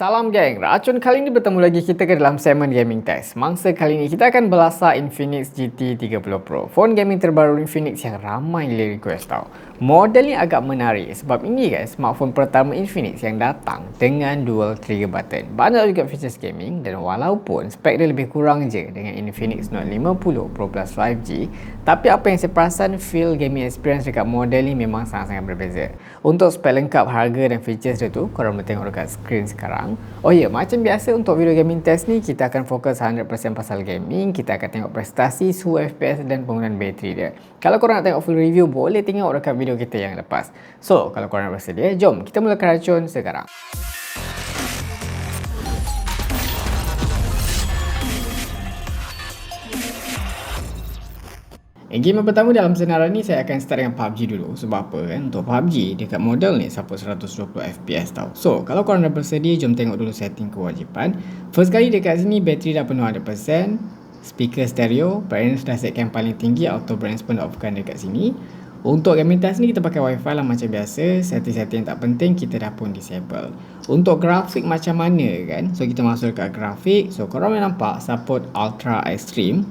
Salam geng, Racun kali ini bertemu lagi kita ke dalam segmen Gaming Test. Mangsa kali ini kita akan belasah Infinix GT 30 Pro. Phone gaming terbaru Infinix yang ramai gila request tau. Model ni agak menarik sebab ini guys, smartphone pertama Infinix yang datang dengan dual trigger button. Banyak juga features gaming dan walaupun spek dia lebih kurang je dengan Infinix Note 50 Pro Plus 5G, tapi apa yang saya perasan feel gaming experience dekat model ni memang sangat-sangat berbeza. Untuk spek lengkap harga dan features dia tu, korang boleh tengok dekat screen sekarang. Oh ya, yeah, macam biasa untuk video gaming test ni, kita akan fokus 100% pasal gaming, kita akan tengok prestasi, suhu FPS dan penggunaan bateri dia. Kalau korang nak tengok full review, boleh tengok dekat video video kita yang lepas. So, kalau korang bersedia, jom kita mulakan racun sekarang. Eh, game yang pertama dalam senarai ni saya akan start dengan PUBG dulu. Sebab apa kan? Untuk PUBG dekat model ni support 120 FPS tau. So kalau korang dah bersedia jom tengok dulu setting kewajipan. First kali dekat sini bateri dah penuh 100% Speaker stereo Brightness dah setkan paling tinggi Auto brightness pun dah offkan dekat sini untuk gaming test ni kita pakai wifi lah macam biasa Setting-setting tak penting kita dah pun disable. Untuk grafik macam mana kan? So kita masuk dekat grafik. So korang boleh nampak support ultra extreme.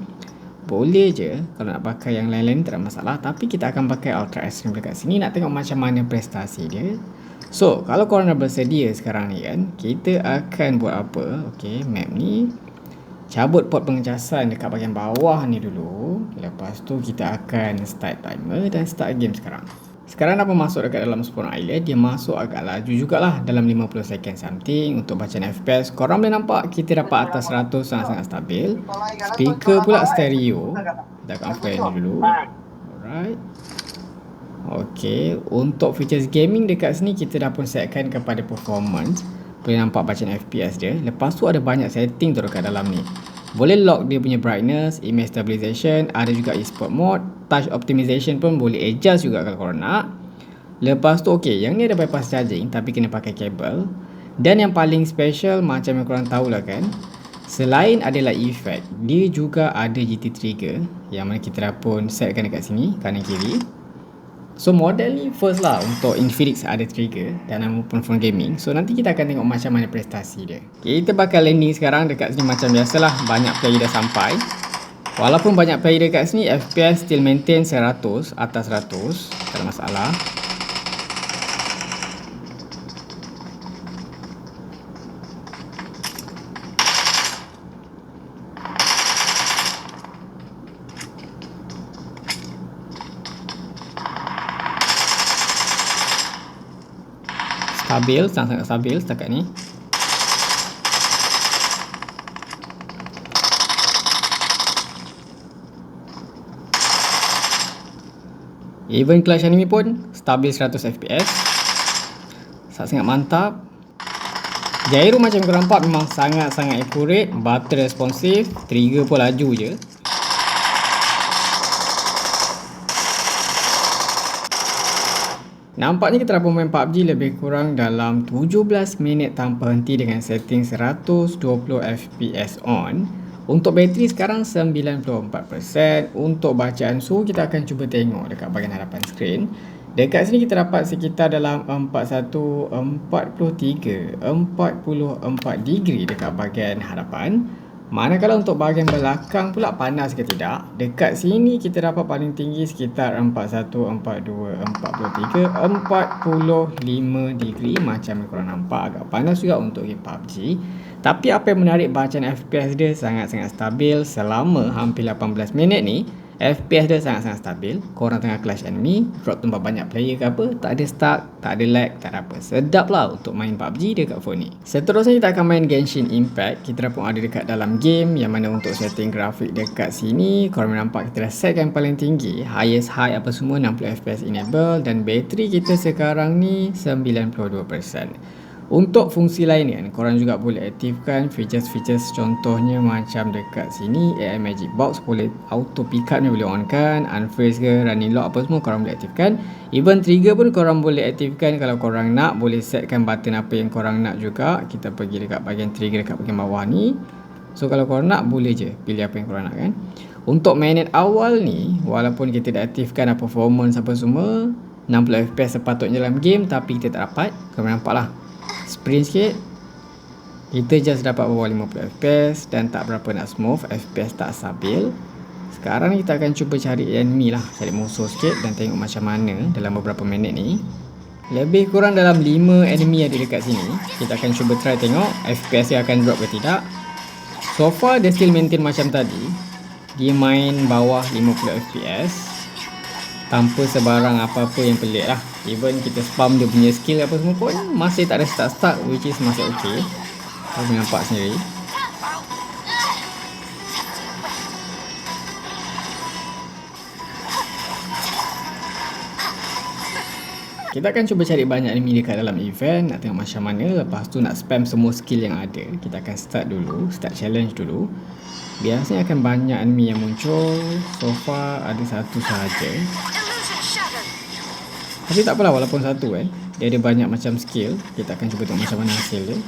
Boleh je. Kalau nak pakai yang lain-lain tak ada masalah. Tapi kita akan pakai ultra extreme dekat sini. Nak tengok macam mana prestasi dia. So kalau korang dah bersedia sekarang ni kan Kita akan buat apa? Okay map ni cabut port pengecasan dekat bahagian bawah ni dulu. Lepas tu kita akan start timer dan start game sekarang. Sekarang dah masuk dekat dalam spawn island dia masuk agak laju jugalah dalam 50 second something. Untuk bacaan FPS korang boleh nampak kita dapat atas 100 sangat-sangat stabil. Speaker pula stereo. Kita akan ni dulu. Alright. Ok untuk features gaming dekat sini kita dah pun setkan kepada performance boleh nampak bacaan FPS dia. Lepas tu ada banyak setting tu dekat dalam ni. Boleh lock dia punya brightness image stabilization ada juga e-sport mode touch optimization pun boleh adjust juga kalau korang nak. Lepas tu ok yang ni ada bypass charging tapi kena pakai kabel. Dan yang paling special macam yang korang tahulah kan selain adalah effect dia juga ada GT trigger yang mana kita dah pun setkan dekat sini kanan kiri So model ni first lah untuk Infinix ada trigger dan pun phone gaming. So nanti kita akan tengok macam mana prestasi dia. Okay, kita bakal landing sekarang dekat sini macam biasalah. Banyak player dah sampai. Walaupun banyak player dekat sini, FPS still maintain 100 atas 100. Tak ada masalah. Stabil sangat-sangat stabil setakat ni. Even clash enemy pun stabil 100 fps sangat-sangat mantap. Gyro macam korang nampak memang sangat-sangat accurate battery responsif trigger pun laju je Nampaknya kita dah main PUBG lebih kurang dalam 17 minit tanpa henti dengan setting 120 FPS on. Untuk bateri sekarang 94%. Untuk bacaan suhu kita akan cuba tengok dekat bahagian hadapan skrin. Dekat sini kita dapat sekitar dalam 41, 43, 44 degree dekat bahagian hadapan. Manakala untuk bahagian belakang pula panas ke tidak Dekat sini kita dapat paling tinggi sekitar 41, 42, 43, 45 degree. Macam yang korang nampak agak panas juga untuk game PUBG Tapi apa yang menarik bacaan FPS dia sangat-sangat stabil Selama hampir 18 minit ni FPS dia sangat-sangat stabil. Korang tengah clash enemy. Drop tempat banyak player ke apa Tak ada stuck Tak ada lag Tak ada apa. Sedap lah untuk main PUBG dekat phone ni. Seterusnya kita akan main Genshin Impact. Kita dah pun ada dekat dalam game Yang mana untuk setting grafik dekat sini Korang nampak kita dah set yang paling tinggi. Highest high apa semua 60 FPS enable Dan bateri kita sekarang ni 92% untuk fungsi lain kan, korang juga boleh aktifkan features-features contohnya macam dekat sini AI Magic Box boleh auto pick up ni boleh on kan, unfreeze ke, running lock apa semua korang boleh aktifkan. Even trigger pun korang boleh aktifkan kalau korang nak, boleh setkan button apa yang korang nak juga. Kita pergi dekat bahagian trigger dekat bahagian bawah ni. So kalau korang nak boleh je pilih apa yang korang nak kan. Untuk minit awal ni, walaupun kita dah aktifkan performance apa semua, 60 FPS sepatutnya dalam game tapi kita tak dapat. Korang nampak lah sprint sikit Kita just dapat bawah 50 fps dan tak berapa nak smooth, fps tak stabil. Sekarang kita akan cuba cari enemy lah, cari musuh sikit dan tengok macam mana dalam beberapa minit ni. Lebih kurang dalam 5 enemy yang ada dekat sini. Kita akan cuba try tengok FPS dia akan drop ke tidak. So far dia still maintain macam tadi. Dia main bawah 50 FPS. Tanpa sebarang apa-apa yang pelik lah. Even kita spam dia punya skill apa semua pun masih tak ada start-start which is masih okay. Kau nampak sendiri. Kita akan cuba cari banyak enemy dekat dalam event Nak tengok macam mana Lepas tu nak spam semua skill yang ada Kita akan start dulu Start challenge dulu Biasanya akan banyak enemy yang muncul So far ada satu sahaja Tapi tak apalah walaupun satu kan Dia ada banyak macam skill. Kita akan cuba tengok macam mana hasil dia.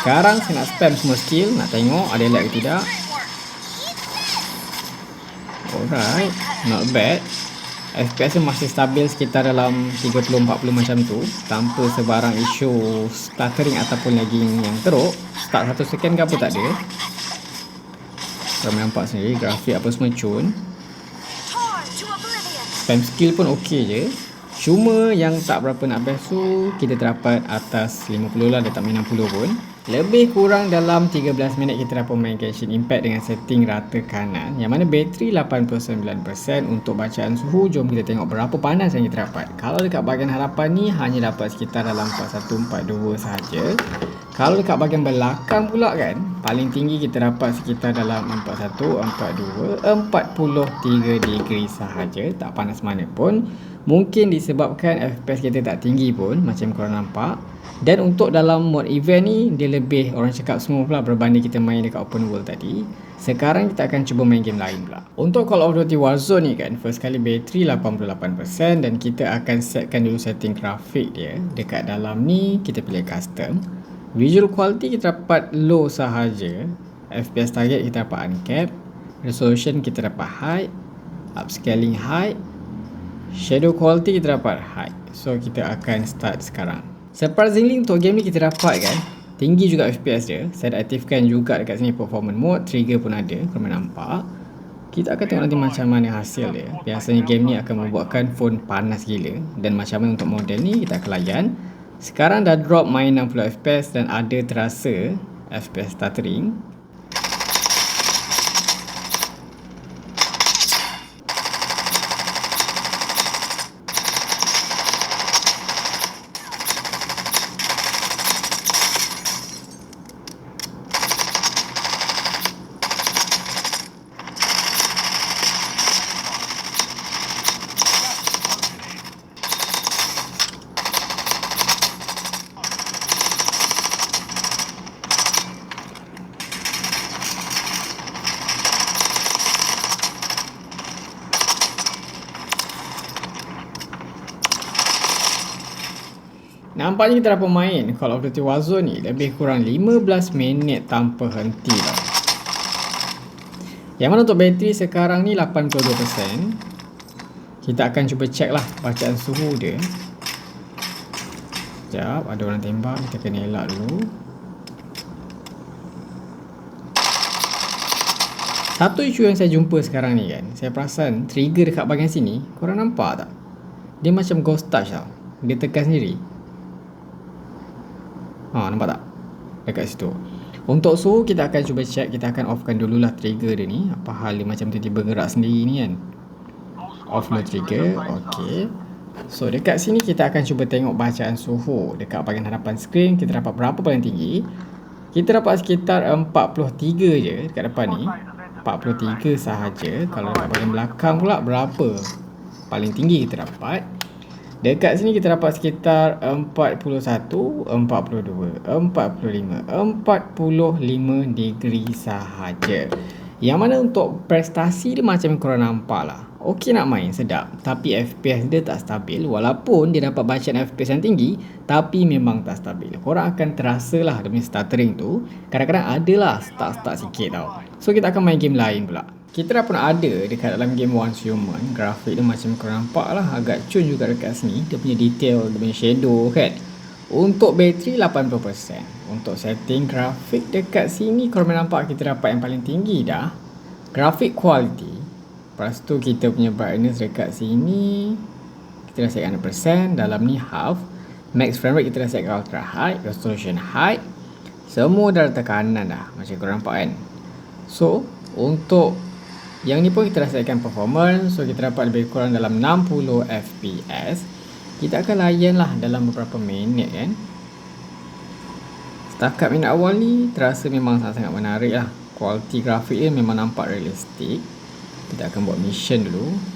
Sekarang saya nak spam semua skill. Nak tengok ada lag ke tidak. Alright. Not bad. FPS masih stabil sekitar dalam 30-40 macam tu. Tanpa sebarang isu stuttering ataupun lagging yang teruk. Start satu second ke apa tak ada. Korang nampak sendiri grafik apa semua cun. Spam skill pun ok je cuma yang tak berapa nak best tu kita terdapat atas 50 lah main 60 pun. Lebih kurang dalam 13 minit kita dapat main Genshin Impact dengan setting rata kanan Yang mana bateri 89% untuk bacaan suhu. Jom kita tengok berapa panas yang kita dapat. Kalau dekat bahagian harapan ni hanya dapat sekitar dalam 4142 sahaja. Kalau dekat bahagian belakang pula kan Paling tinggi kita dapat sekitar dalam 41, 42, 43 degree sahaja. Tak panas mana pun Mungkin disebabkan FPS kita tak tinggi pun Macam korang nampak. Dan untuk dalam mod event ni Dia lebih orang cakap semua pula Berbanding kita main dekat open world tadi. Sekarang kita akan cuba main game lain pula. Untuk Call of Duty Warzone ni kan First kali bateri 88% Dan kita akan setkan dulu setting grafik dia. Dekat dalam ni kita pilih custom. Visual quality kita dapat low sahaja. FPS target kita dapat uncap. Resolution kita dapat high. Upscaling high Shadow quality kita dapat high. So kita akan start sekarang. Surprisingly untuk game ni kita dapat kan? Tinggi juga FPS dia. Saya dah aktifkan juga dekat sini performance mode. Trigger pun ada Kalau nampak. Kita akan tengok nanti macam mana hasil dia. Biasanya game ni akan membuatkan phone panas gila. Dan macam mana untuk model ni kita akan layan. Sekarang dah drop main 60 FPS Dan ada terasa FPS stuttering Nampaknya kita dapat main Call of Duty Warzone ni lebih kurang 15 minit tanpa henti lah. Yang mana untuk bateri sekarang ni 82%. Kita akan cuba check lah bacaan suhu dia. Sekejap, ada orang tembak. Kita kena elak dulu. Satu isu yang saya jumpa sekarang ni kan, saya perasan trigger dekat bahagian sini, korang nampak tak? Dia macam ghost touch tau. Dia tekan sendiri. Ha, nampak tak? Dekat situ. Untuk suhu kita akan cuba check, kita akan offkan dululah trigger dia ni. Apa hal dia macam tiba-tiba gerak sendiri ni kan? Off no trigger. Okey. So dekat sini kita akan cuba tengok bacaan suhu dekat bahagian hadapan screen kita dapat berapa paling tinggi. Kita dapat sekitar 43 je dekat depan ni. 43 sahaja. Kalau dekat bahagian belakang pula berapa? Paling tinggi kita dapat Dekat sini kita dapat sekitar 41, 42, 45, 45 degree sahaja. Yang mana untuk prestasi dia macam korang nampak lah. Okey nak main, sedap. Tapi FPS dia tak stabil. Walaupun dia dapat bacaan FPS yang tinggi, tapi memang tak stabil. Korang akan terasa lah demi stuttering tu. Kadang-kadang adalah start-start sikit tau. So kita akan main game lain pula. Kita dah pernah ada dekat dalam game Once Human Grafik dia macam korang nampak lah Agak cun juga dekat sini Dia punya detail, dia punya shadow kan Untuk bateri 80%. Untuk setting grafik dekat sini korang nampak kita dapat yang paling tinggi dah. Grafik quality. Lepas tu kita punya brightness dekat sini. Kita dah setkan 100%. Dalam ni half. Max frame rate kita dah setkan ultra high. Resolution high. Semua dah tekanan dah. Macam korang nampak kan. So, untuk yang ni pun kita dah setkan performance. So, kita dapat lebih kurang dalam 60 FPS kita akan layan lah dalam beberapa minit kan? Setakat minit awal ni terasa memang sangat-sangat menarik lah. Kualiti grafik dia memang nampak realistik. Kita akan buat mission dulu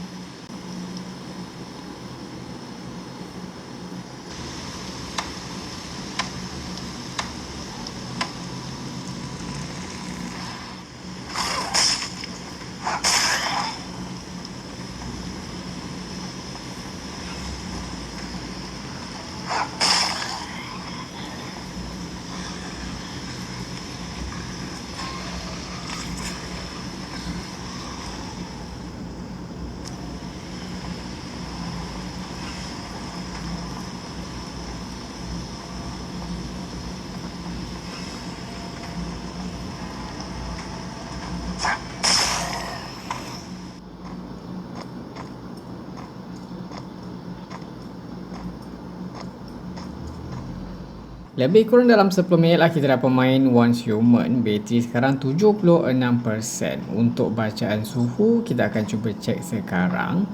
Lebih kurang dalam 10 minit lah kita dapat main Once Human. Bateri sekarang 76%. Untuk bacaan suhu, kita akan cuba cek sekarang.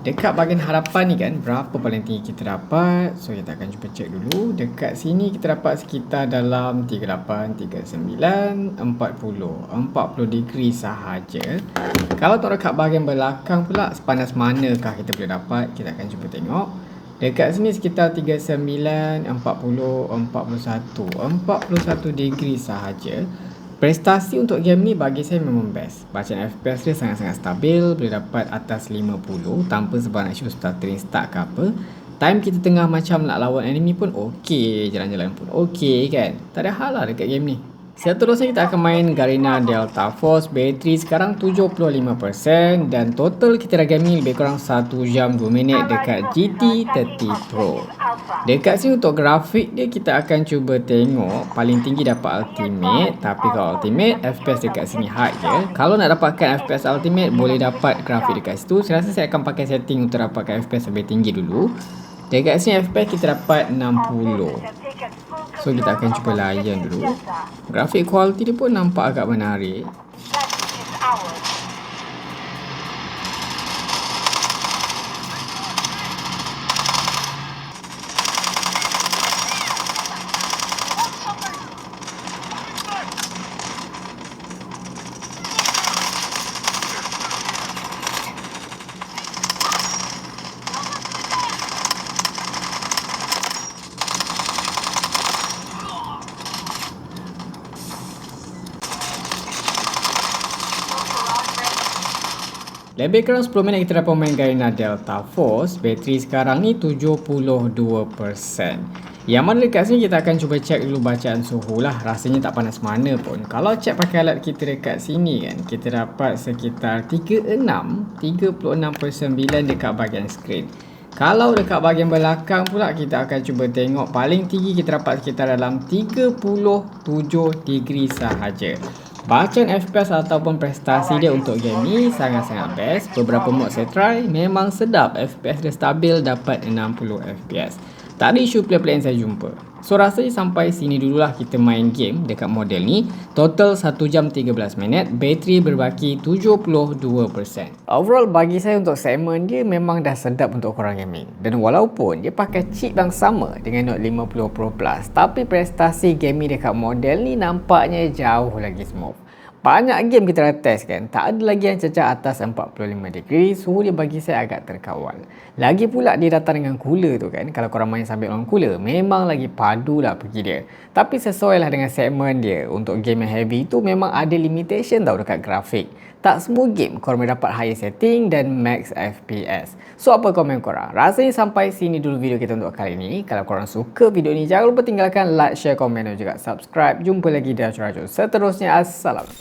Dekat bahagian harapan ni kan, berapa paling tinggi kita dapat. So, kita akan cuba cek dulu. Dekat sini kita dapat sekitar dalam 38, 39, 40. 40 degree sahaja. Kalau tak dekat bahagian belakang pula, sepanas manakah kita boleh dapat. Kita akan cuba tengok. Dekat sini sekitar 39, 40, 41 41 degree sahaja. Prestasi untuk game ni bagi saya memang best. Bacaan FPS dia sangat-sangat stabil Boleh dapat atas 50 Tanpa sebab nak show stuttering start ke apa. Time kita tengah macam nak lawan enemy pun okey Jalan-jalan pun okey kan. Tak ada hal lah dekat game ni Seterusnya kita akan main Garena Delta Force Bateri sekarang 75% Dan total kita dah gaming lebih kurang 1 jam 2 minit dekat GT30 Pro. Dekat sini untuk grafik dia kita akan cuba tengok. Paling tinggi dapat Ultimate Tapi kalau Ultimate FPS dekat sini high je. Kalau nak dapatkan FPS Ultimate boleh dapat grafik dekat situ. Saya rasa saya akan pakai setting untuk dapatkan FPS lebih tinggi dulu. Dekat sini FPS kita dapat 60 So kita akan cuba layan dulu. Grafik quality dia pun nampak agak menarik Lebih kurang 10 minit kita dapat main Garena Delta Force. Bateri sekarang ni 72%. Yang mana dekat sini kita akan cuba cek dulu bacaan suhu lah. Rasanya tak panas mana pun. Kalau cek pakai alat kita dekat sini kan. Kita dapat sekitar 36. 36.9 dekat bahagian skrin. Kalau dekat bahagian belakang pula kita akan cuba tengok. Paling tinggi kita dapat sekitar dalam 37 degree sahaja. Bacaan FPS ataupun prestasi dia untuk game ni sangat-sangat best. Beberapa mod saya try memang sedap. FPS dia stabil dapat 60 FPS. Tak ada isu play-play yang saya jumpa. So rasanya sampai sini dululah kita main game dekat model ni. Total 1 jam 13 minit. Bateri berbaki 72%. Overall bagi saya untuk segmen dia memang dah sedap untuk korang gaming. Dan walaupun dia pakai chip yang sama dengan Note 50 Pro Plus. Tapi prestasi gaming dekat model ni nampaknya jauh lagi smooth. Banyak game kita dah test kan. Tak ada lagi yang cecah atas 45 degree. Suhu dia bagi saya agak terkawal. Lagi pula dia datang dengan cooler tu kan. Kalau korang main sambil on cooler. Memang lagi padu lah pergi dia. Tapi sesuai lah dengan segmen dia. Untuk game yang heavy tu memang ada limitation tau dekat grafik. Tak semua game korang boleh dapat higher setting dan max FPS. So apa komen korang? Rasanya sampai sini dulu video kita untuk kali ini. Kalau korang suka video ni jangan lupa tinggalkan like, share, komen dan juga subscribe. Jumpa lagi di acara seterusnya. Assalamualaikum.